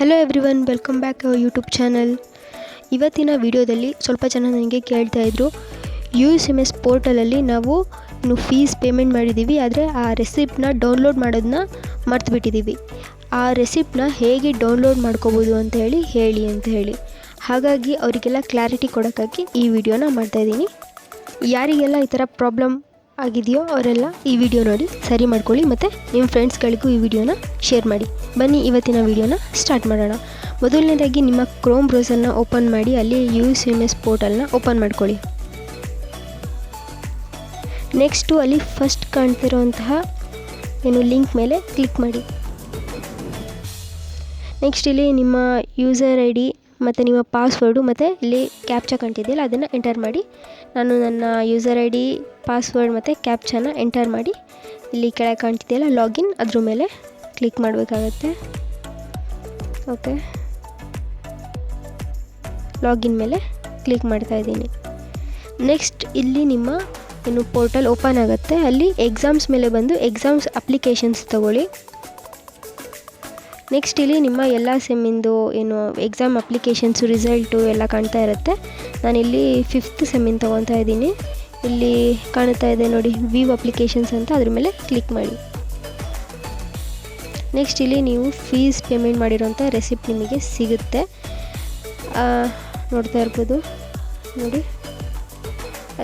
Hello everyone welcome back YouTube channel ಇವತ್ತಿನ ವಿಡಿಯೋದಲ್ಲಿ ಸ್ವಲ್ಪ ಜನ ನನಗೆ ಕೇಳ್ತಾ ಇದ್ರು ಯು ಎಸ್ ಎಂ ಎಸ್ ಪೋರ್ಟಲಲ್ಲಿ ನಾವು ಫೀಸ್ ಪೇಮೆಂಟ್ ಮಾಡಿದ್ದೀವಿ ಆದರೆ ಆ ರೆಸಿಪ್ಟನ್ನ ಡೌನ್ಲೋಡ್ ಮಾಡೋದನ್ನ ಮರ್ತುಬಿಟ್ಟಿದ್ದೀವಿ ಆ ರೆಸಿಪ್ಟನ್ನ ಹೇಗೆ ಡೌನ್ಲೋಡ್ ಮಾಡ್ಕೋಬೋದು ಅಂತ ಹೇಳಿ ಹೇಳಿ ಅಂತ ಹೇಳಿ. ಹಾಗಾಗಿ ಅವರಿಗೆಲ್ಲ ಕ್ಲಾರಿಟಿ ಕೊಡೋಕ್ಕಾಗಿ ಈ ವಿಡಿಯೋನ ಮಾಡ್ತಾಯಿದ್ದೀನಿ ಯಾರಿಗೆಲ್ಲ ಈ ಥರ ಪ್ರಾಬ್ಲಮ್ ಆಗಿದೆಯೋ ಅವರೆಲ್ಲ ಈ ವಿಡಿಯೋ ನೋಡಿ, ಸರಿ ಮಾಡ್ಕೊಳ್ಳಿ ಮತ್ತು ನಿಮ್ಮ ಫ್ರೆಂಡ್ಸ್ಗಳಿಗೂ ಈ ವಿಡಿಯೋನ ಶೇರ್ ಮಾಡಿ. ಬನ್ನಿ ಇವತ್ತಿನ ವಿಡಿಯೋನ ಸ್ಟಾರ್ಟ್ ಮಾಡೋಣ. ಮೊದಲನೇದಾಗಿ ನಿಮ್ಮ ಕ್ರೋಮ್ ಬ್ರೌಸರ್ನ ಓಪನ್ ಮಾಡಿ, ಅಲ್ಲಿ ಯು ಎಸ್ ಎಂ ಎಸ್ ಪೋರ್ಟಲ್ನ ಓಪನ್ ಮಾಡ್ಕೊಳ್ಳಿ. ನೆಕ್ಸ್ಟು ಅಲ್ಲಿ ಫಸ್ಟ್ ಕಾಣ್ತಿರೋಂತಹ ಏನು ಲಿಂಕ್ ಮೇಲೆ ಕ್ಲಿಕ್ ಮಾಡಿ. ನೆಕ್ಸ್ಟ್ ಇಲ್ಲಿ ನಿಮ್ಮ ಯೂಸರ್ ಐ ಡಿ ಮತ್ತು ನಿಮ್ಮ ಪಾಸ್ವರ್ಡು ಮತ್ತು ಇಲ್ಲಿ ಕ್ಯಾಪ್ಚಾ ಕಾಣ್ತಿದೆಯಲ್ಲ, ಅದನ್ನು ಎಂಟರ್ ಮಾಡಿ. ನಾನು ನನ್ನ ಯೂಸರ್ ಐ ಡಿ ಪಾಸ್ವರ್ಡ್ ಮತ್ತು ಕ್ಯಾಪ್ಚಾನ ಎಂಟರ್ ಮಾಡಿ. ಇಲ್ಲಿ ಕೆಳಗೆ ಕಾಣ್ತಿದೆಯಲ್ಲ ಲಾಗಿನ್ ಅದ್ರ ಮೇಲೆ ಕ್ಲಿಕ್ ಮಾಡಬೇಕಾಗತ್ತೆ. ಓಕೆ ಲಾಗಿನ್ ಮೇಲೆ ಕ್ಲಿಕ್ ಮಾಡ್ತಾ ಇದ್ದೀನಿ. ನೆಕ್ಸ್ಟ್ ಇಲ್ಲಿ ನಿಮ್ಮ ಏನು ಪೋರ್ಟಲ್ ಓಪನ್ ಆಗುತ್ತೆ, ಅಲ್ಲಿ ಎಕ್ಸಾಮ್ಸ್ ಮೇಲೆ ಬಂದು ಎಕ್ಸಾಮ್ಸ್ ಅಪ್ಲಿಕೇಶನ್ಸ್ ತಗೊಳ್ಳಿ. ನೆಕ್ಸ್ಟ್ ಇಲ್ಲಿ ನಿಮ್ಮ ಎಲ್ಲ ಸೆಮ್ಮಿಂದು ಏನು ಎಕ್ಸಾಮ್ ಅಪ್ಲಿಕೇಶನ್ಸು ರಿಸಲ್ಟು ಎಲ್ಲ ಕಾಣ್ತಾ ಇರುತ್ತೆ. ನಾನಿಲ್ಲಿ ಫಿಫ್ತ್ ಸೆಮ್ಮಿನ ತೊಗೊತಾ ಇದ್ದೀನಿ. ಇಲ್ಲಿ ಕಾಣ್ತಾ ಇದೆ ನೋಡಿ ವ್ಯೂ ಅಪ್ಲಿಕೇಶನ್ಸ್ ಅಂತ. ಅದ್ರ ಮೇಲೆ ಕ್ಲಿಕ್ ಮಾಡಿ. ನೆಕ್ಸ್ಟ್ ಇಲ್ಲಿ ನೀವು ಫೀಸ್ ಪೇಮೆಂಟ್ ಮಾಡಿರೋಂಥ ರೆಸಿಪ್ಟ್ ನಿಮಗೆ ಸಿಗುತ್ತೆ. ನೋಡ್ತಾ ಇರ್ಬೋದು. ನೋಡಿ.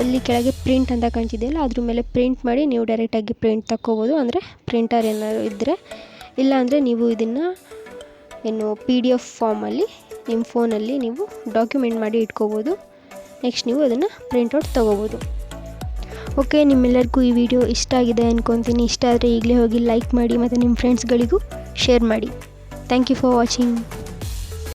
ಅಲ್ಲಿ ಕೆಳಗೆ ಪ್ರಿಂಟ್ ಅಂತ ಕಾಣ್ತಿದೆಯಲ್ಲ, ಅದ್ರ ಮೇಲೆ ಪ್ರಿಂಟ್ ಮಾಡಿ ನೀವು ಡೈರೆಕ್ಟಾಗಿ ಪ್ರಿಂಟ್ ತಗೋಬೋದು ಅಂದರೆ ಪ್ರಿಂಟರ್ ಏನಾದರೂ ಇದ್ದರೆ ಇಲ್ಲ ಅಂದರೆ ನೀವು ಇದನ್ನು ಏನು ಪಿ ಡಿ ಎಫ್ ಫಾರ್ಮಲ್ಲಿ ನಿಮ್ಮ ಫೋನಲ್ಲಿ ನೀವು ಡಾಕ್ಯುಮೆಂಟ್ ಮಾಡಿ ಇಟ್ಕೋಬೋದು. ನೆಕ್ಸ್ಟ್ ನೀವು ಅದನ್ನು ಪ್ರಿಂಟೌಟ್ ತೊಗೋಬೋದು. ಓಕೆ ನಿಮ್ಮೆಲ್ಲರಿಗೂ ಈ ವಿಡಿಯೋ ಇಷ್ಟ ಆಗಿದೆ ಅಂದ್ಕೊತೀನಿ ಇಷ್ಟ ಆದರೆ ಈಗಲೇ ಹೋಗಿ ಲೈಕ್ ಮಾಡಿ ಮತ್ತು ನಿಮ್ಮ ಫ್ರೆಂಡ್ಸ್ಗಳಿಗೂ ಶೇರ್ ಮಾಡಿ. Thank you for watching